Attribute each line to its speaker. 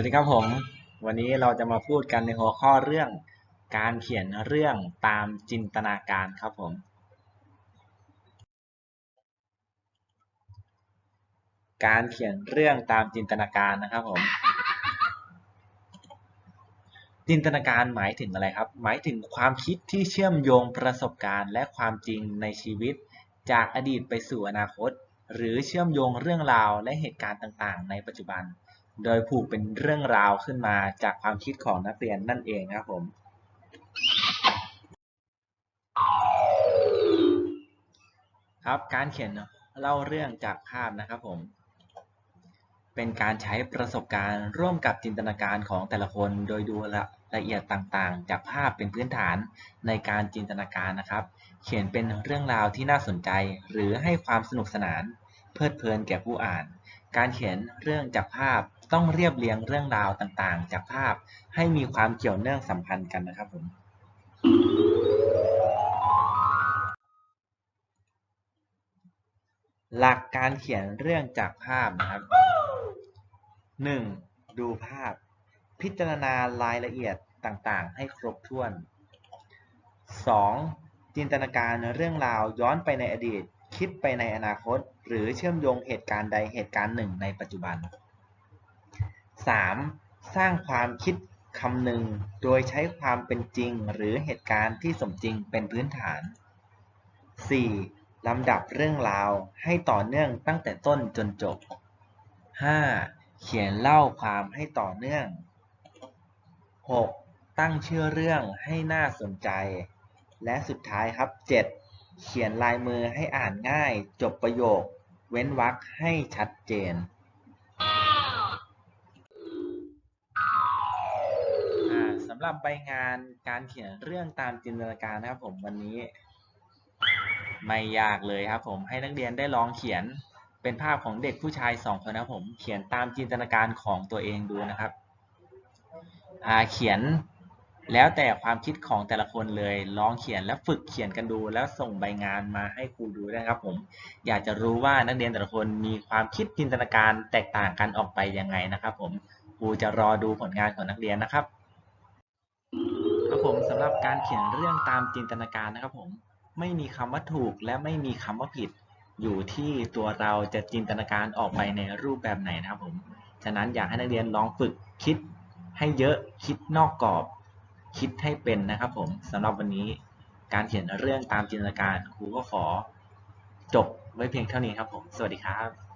Speaker 1: วัสดีครับผม วันนี้เราจะมาพูดกันในหัวข้อเรื่อง การเขียนเรื่องตามจินตนาการครับผม การเขียนเรื่องตามจินตนาการนะครับผม จินตนาการหมายถึงอะไรครับ หมายถึงความคิดที่เชื่อมโยงประสบการณ์และความจริงในชีวิต จากอดีตไปสู่อนาคต หรือเชื่อมโยงเรื่องราวและเหตุการณ์ต่างๆ ในปัจจุบัน โดยผูกเป็นเรื่องราวขึ้นมาจากความคิดของนักเรียนนั่นเองครับผม ครับการเขียนเล่าเรื่องจากภาพนะครับผม เป็นการใช้ประสบการณ์ร่วมกับจินตนาการของแต่ละคนโดยดูละละเอียดต่างๆ จากภาพเป็นพื้นฐานในการจินตนาการนะครับ เขียนเป็นเรื่องราวที่น่าสนใจ หรือให้ความสนุกสนาน เพลิดเพลินแก่ผู้อ่าน การเขียนเรื่องจากภาพ ต้องเรียบเรียงเรื่องราวต่างๆ จากภาพให้มีความเกี่ยวเนื่องสัมพันธ์กันนะครับผมหลักการเขียนเรื่องจากภาพนะครับ 1. ดูภาพ พิจารณารายละเอียดต่างๆ ให้ครบถ้วน 2. จินตนาการเรื่องราวย้อนไปในอดีต คิดไปในอนาคต หรือเชื่อมโยงเหตุการณ์ใดเหตุการณ์หนึ่งในปัจจุบัน 3. สร้างความคิดคำนึง โดยใช้ความเป็นจริงหรือเหตุการณ์ที่สมจริงเป็นพื้นฐาน 4. ลำดับเรื่องราวให้ต่อเนื่องตั้งแต่ต้นจนจบ 5. เขียนเล่าความให้ต่อเนื่อง 6. ตั้งชื่อเรื่องให้น่าสนใจ และสุดท้ายครับ 7. เขียนลายมือให้อ่านง่าย จบประโยค เว้นวรรคให้ชัดเจน รับใบงานการเขียนเรื่องตามจินตนาการนะครับผมวันนี้ ไม่ยากเลยครับผมให้นักเรียนได้ลองเขียนเป็นภาพของเด็กผู้ชายสองคนนะผมเขียนตามจินตนาการของตัวเองดูนะครับเขียนแล้วแต่ความคิดของแต่ละคนเลยลองเขียนแล้วฝึกเขียนกันดู แล้วส่งใบงานมาให้ครูดูนะครับผมอยากจะรู้ว่านักเรียนแต่ละคนมีความคิดจินตนาการแตกต่างกันออกไปยังไงนะครับผมครูจะรอดูผลงานของนักเรียนนะครับ ครับผมสำหรับการเขียนเรื่องตามจินตนาการนะครับผมไม่มีคำว่าถูกและไม่มีคำว่าผิด อยู่ที่ตัวเราจะจินตนาการออกไปในรูปแบบไหนนะครับผมฉะนั้นอยากให้นักเรียนลองฝึกคิดให้เยอะคิดนอกกรอบ คิดให้เป็นนะครับผมสำหรับวันนี้การเขียนเรื่องตามจินตนาการครูก็ขอจบไว้เพียงเท่านี้ครับผม สวัสดีครับ